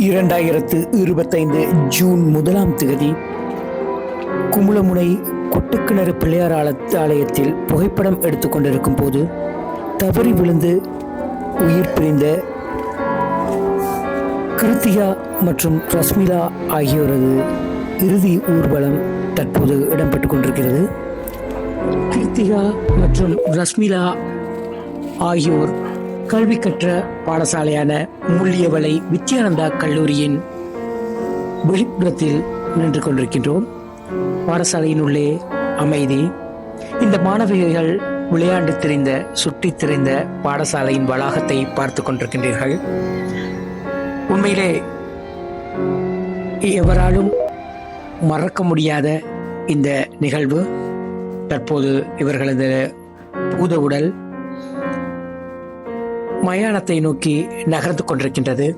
இரண்டாயிரத்து இருபத்தைந்து ஜூன் முதலாம் தேதி குமுளமுனை கொட்டுக்கிணறு பிள்ளையார் ஆல- ஆலயத்தில் புகைப்படம் எடுத்துக்கொண்டிருக்கும் போது தவறி விழுந்து உயிர் பிரிந்த கிருத்திகா மற்றும் ரஸ்மிலா ஆகியோரது இறுதி ஊர்வலம் தற்போது இடம்பெற்று கொண்டிருக்கிறது. கிருத்திகா மற்றும் ரஸ்மிலா ஆகியோர் கல்வி கற்ற பாடசாலையான முள்ளியவளை வித்யானந்தா கல்லூரியின் வெளிப்புறத்தில் நின்று கொண்டிருக்கின்றோம். பாடசாலையின் உள்ளே அமைதி. இந்த மாணவிகள் விளையாண்டு திரிந்த சுற்றித் திரிந்த பாடசாலையின் வளாகத்தை பார்த்து கொண்டிருக்கின்றீர்கள். உண்மையிலே எவராலும் மறக்க முடியாத இந்த நிகழ்வு. தற்போது இவர்களது பூத உடல் மயானத்தை நோக்கி நகர்ந்து கொண்டிருக்கின்றது.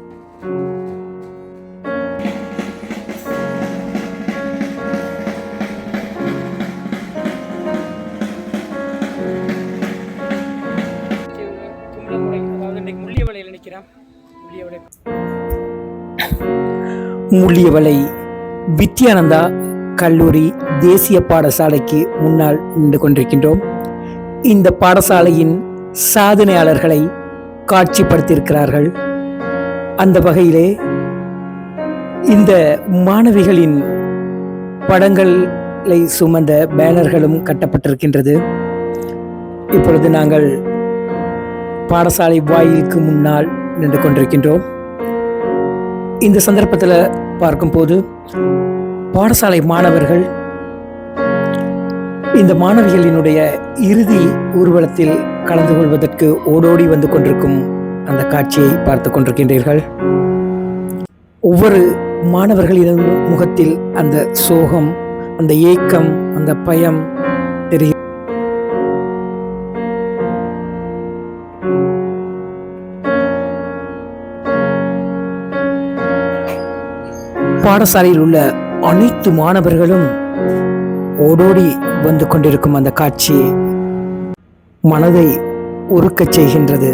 முள்ளியவளை வித்யானந்தா கல்லூரி தேசிய பாடசாலைக்கு முன்னால் நின்று கொண்டிருக்கின்றோம். இந்த பாடசாலையின் சாதனையாளர்களை காட்சிப்படுத்தியிருக்கிறார்கள். அந்த வகையிலே இந்த மாணவிகளின் படங்களை சுமந்த பேனர்களும் கட்டப்பட்டிருக்கின்றது. இப்பொழுது நாங்கள் பாடசாலை வாயிலுக்கு முன்னால் நின்று கொண்டிருக்கின்றோம். இந்த சந்தர்ப்பத்தில் பார்க்கும்போது பாடசாலை மாணவர்கள் இந்த மாணவிகளினுடைய இறுதி ஊர்வலத்தில் கலந்து கொள்வதற்கு ஓடோடி வந்து கொண்டிருக்கும் அந்த காட்சியை பார்த்து கொண்டிருக்கின்றீர்கள். ஒவ்வொரு மாணவர்களின் முகத்தில் அந்த சோகம் அந்த ஏக்கம் அந்த பயம் தெரியும். பாடசாலையில் உள்ள அனைத்து மாணவர்களும் ஓடோடி வந்து கொண்டிருக்கும் அந்த காட்சி மனதை உருக்கச் செய்கின்றது.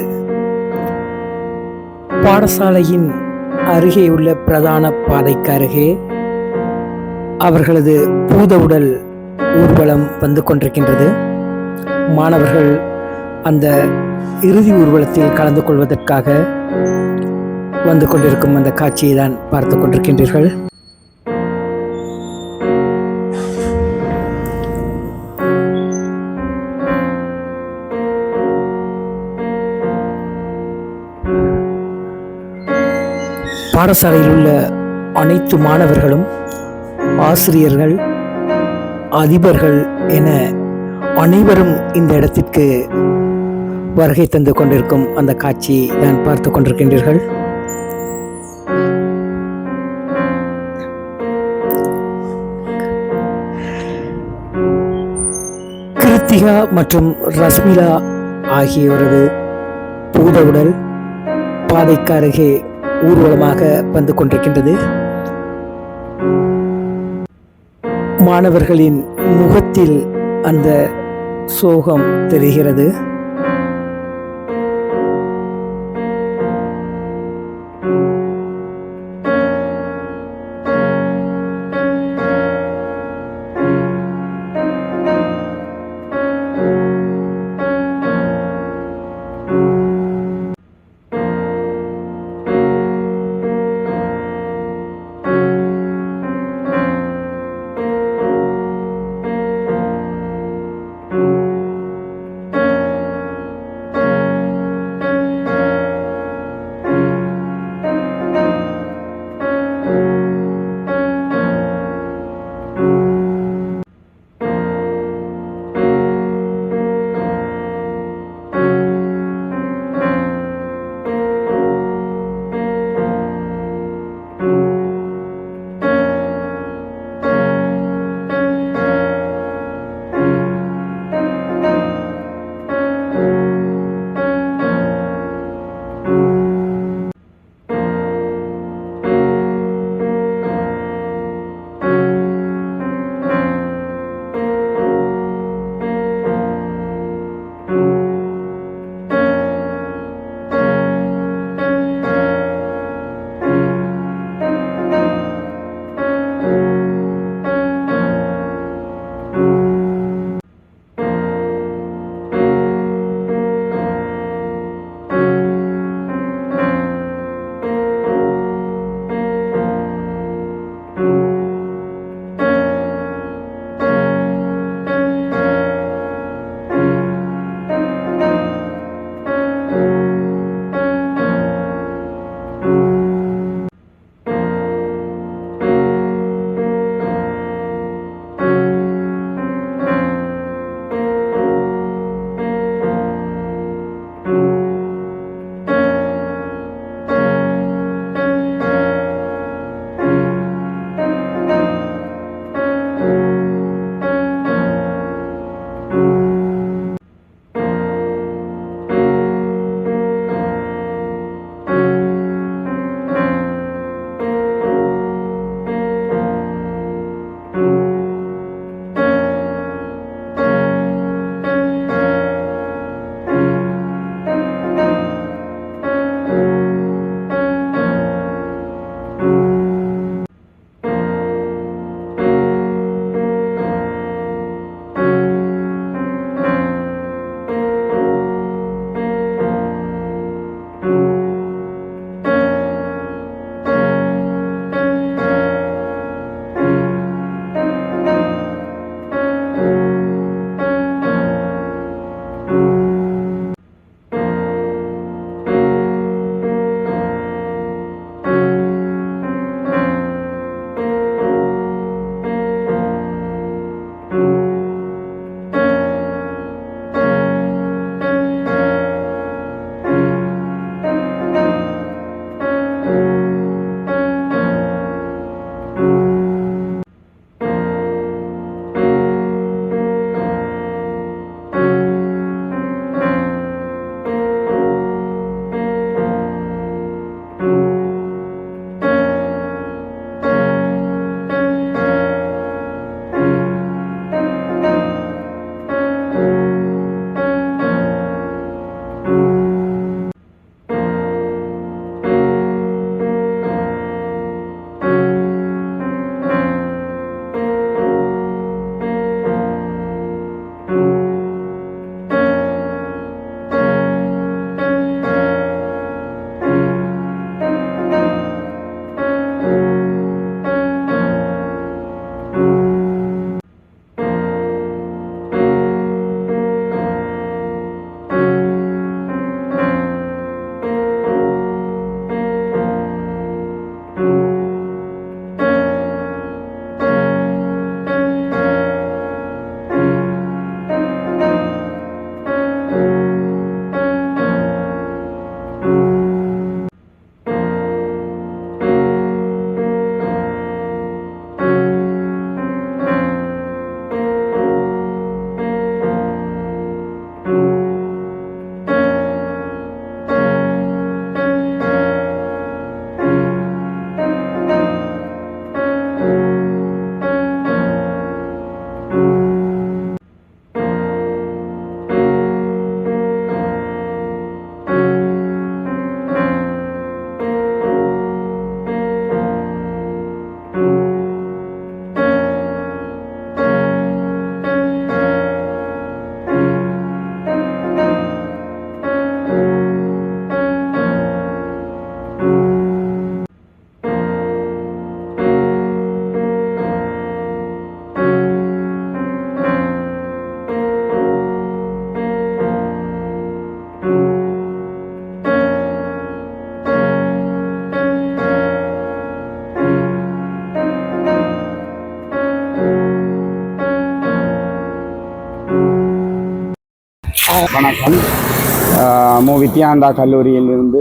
பாடசாலையின் அருகே உள்ள பிரதான பாதைக்கு அருகே அவர்களது பூத உடல் ஊர்வலம் வந்து கொண்டிருக்கின்றது. மாணவர்கள் அந்த இறுதி ஊர்வலத்தில் கலந்து கொள்வதற்காக வந்து கொண்டிருக்கும் அந்த காட்சியை தான் பார்த்து கொண்டிருக்கின்றீர்கள். பாடசாலையில் உள்ள அனைத்து மாணவர்களும் ஆசிரியர்கள் அதிபர்கள் என அனைவரும் இந்த இடத்திற்கு வருகை தந்து கொண்டிருக்கும் அந்த காட்சியை நான் பார்த்து கொண்டிருக்கின்றீர்கள். கிருத்திகா மற்றும் ரஸ்மிலா ஆகியோரது பூத உடல் பாதைக்கு அருகே ஊர்வலமாக வந்து கொண்டிருக்கின்றது. மாணவர்களின் முகத்தில் அந்த சோகம் தெரிகிறது. வணக்கம். மு. வித்யானந்தா கல்லூரியில் இருந்து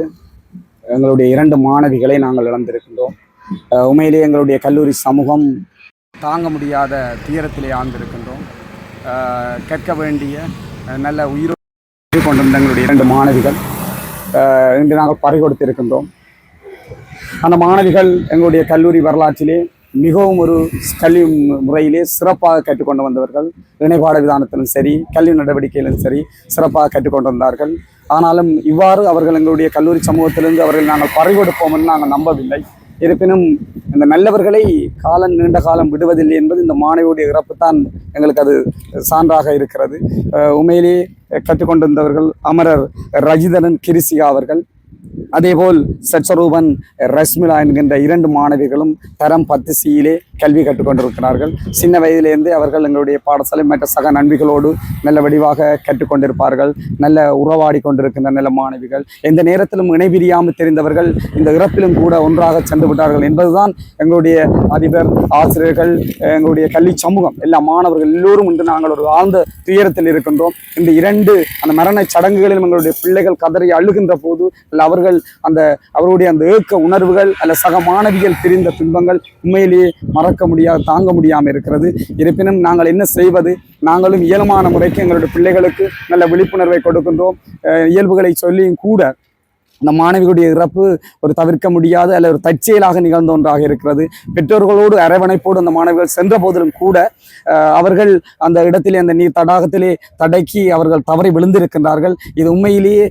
எங்களுடைய இரண்டு மாணவிகளை நாங்கள் இழந்திருக்கின்றோம். உண்மையிலே எங்களுடைய கல்லூரி சமூகம் தாங்க முடியாத துயரத்திலே ஆழ்ந்திருக்கின்றோம். கேட்க கற்க வேண்டிய நல்ல உயிரோடு கொண்டிருந்த எங்களுடைய இரண்டு மாணவிகள் இன்று நாங்கள் பறிகொடுத்திருக்கின்றோம். அந்த மாணவிகள் எங்களுடைய கல்லூரி வரலாற்றிலே மிகவும் ஒரு கல்வி முறையிலே சிறப்பாக கற்றுக்கொண்டு வந்தவர்கள் இணைப்பாட விதானத்திலும் சரி கல்வி நடவடிக்கையிலும் சரி சிறப்பாக கற்றுக்கொண்டு வந்தார்கள். ஆனாலும் இவ்வாறு அவர்கள் எங்களுடைய கல்லூரி சமூகத்திலிருந்து அவர்கள் நாங்கள் பறிகொடுப்போம் என்று நாங்கள் நம்பவில்லை. இருப்பினும் இந்த நல்லவர்களை காலம் நீண்ட காலம் விடுவதில்லை என்பது இந்த மாணவியுடைய இறப்பு தான் எங்களுக்கு அது சான்றாக இருக்கிறது. உண்மையிலேயே கற்றுக்கொண்டிருந்தவர்கள் அமரர் ரஜிதரன் கிரிசிகா அவர்கள் அதேபோல் சச்சரூபன் ரஸ்மிலா என்கின்ற இரண்டு மாணவிகளும் தரம் பத்து சியிலே கல்வி கற்றுக்கொண்டிருக்கிறார்கள். சின்ன வயதிலிருந்தே அவர்கள் எங்களுடைய பாடசாலை மற்ற சக நண்பிகளோடு நல்ல வடிவாக கற்றுக்கொண்டிருப்பார்கள். நல்ல உறவாடி கொண்டிருக்கின்ற நல்ல மாணவிகள். எந்த நேரத்திலும் இணைபிரியாமல் தெரிந்தவர்கள் இந்த இறப்பிலும் கூட ஒன்றாக சென்று விட்டார்கள் என்பதுதான் எங்களுடைய அதிபர் ஆசிரியர்கள் எங்களுடைய கல்வி சமூகம். எல்லா மாணவர்கள் எல்லோரும் இன்று நாங்கள் ஒரு ஆழ்ந்த துயரத்தில் இருக்கின்றோம். இந்த இரண்டு அந்த மரண சடங்குகளிலும் எங்களுடைய பிள்ளைகள் கதறி அழுகின்ற போது அல்ல அவர்கள் அந்த அவருடைய அந்த ஏக்க உணர்வுகள் அல்ல சக மாணவிகள் பிரிந்த துன்பங்கள் உண்மையிலேயே மறக்க முடியாது தாங்க முடியாமல் இருக்கிறது. இருப்பினும் நாங்கள் என்ன செய்வது? நாங்களும் இயல்பான முறைக்கு எங்களுடைய பிள்ளைகளுக்கு நல்ல விழிப்புணர்வை கொடுக்கின்றோம். இயல்புகளை சொல்லியும் கூட அந்த மாணவிகளுடைய இறப்பு ஒரு தவிர்க்க முடியாத அல்ல ஒரு தற்செயலாக நிகழ்ந்த ஒன்றாக இருக்கிறது. பெற்றோர்களோடு அரவணைப்போடு அந்த மாணவிகள் சென்ற போதிலும் கூட அவர்கள் அந்த இடத்திலே அந்த நீர் தடாகத்திலே தடக்கி அவர்கள் தவறி விழுந்திருக்கின்றார்கள். இது உண்மையிலேயே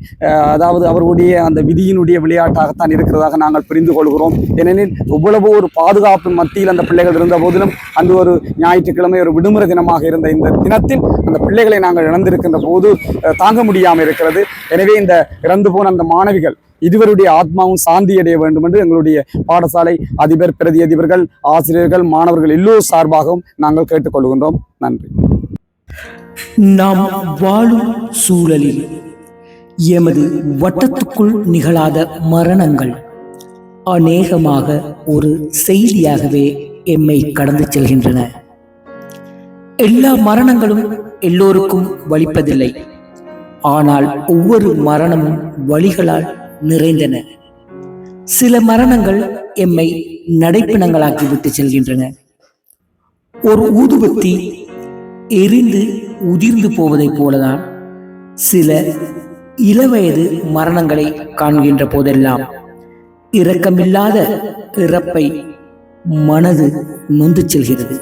அதாவது அவர்களுடைய அந்த விதியினுடைய விளையாட்டாகத்தான் இருக்கிறதாக நாங்கள் புரிந்து கொள்கிறோம். ஏனெனில் இவ்வளவு ஒரு பாதுகாப்பு மத்தியில் அந்த பிள்ளைகள் இருந்த போதிலும் அந்த ஒரு ஞாயிற்றுக்கிழமை ஒரு விடுமுறை தினமாக இருந்த இந்த தினத்தில் அந்த பிள்ளைகளை நாங்கள் இழந்திருக்கின்ற போது தாங்க முடியாமல் இருக்கிறது. எனவே இந்த இறந்து போன அந்த மாணவிகள் இதுவருடைய ஆத்மாவும் சாந்தி அடைய வேண்டும் என்று எங்களுடைய பாடசாலை அதிபர் பிரதி அதிபர்கள் ஆசிரியர்கள் மாணவர்கள் எல்லோரும் சார்பாகவும் நாங்கள் கேட்டுக்கொள்கின்றோம். நன்றி. நாம் வாழும் சூழலில் எமது வட்டத்துக்குள் நிகழாத மரணங்கள் அநேகமாக ஒரு செய்தியாகவே எம்மை கடந்து செல்கின்றன. எல்லா மரணங்களும் எல்லோருக்கும் வலிப்பதில்லை. ஆனால் ஒவ்வொரு மரணமும் வழிகளால் நிறைந்தன. சில மரணங்கள் எம்மை நடைப்பிணங்களாக்கி விட்டு செல்கின்றன. ஒரு ஊதுபத்தி எரிந்து உதிர்ந்து போவதைப் போலதான் சில இளவயது மரணங்களை காண்கின்ற போதெல்லாம் இரக்கமில்லாத இறப்பை மனது நொந்து செல்கிறது.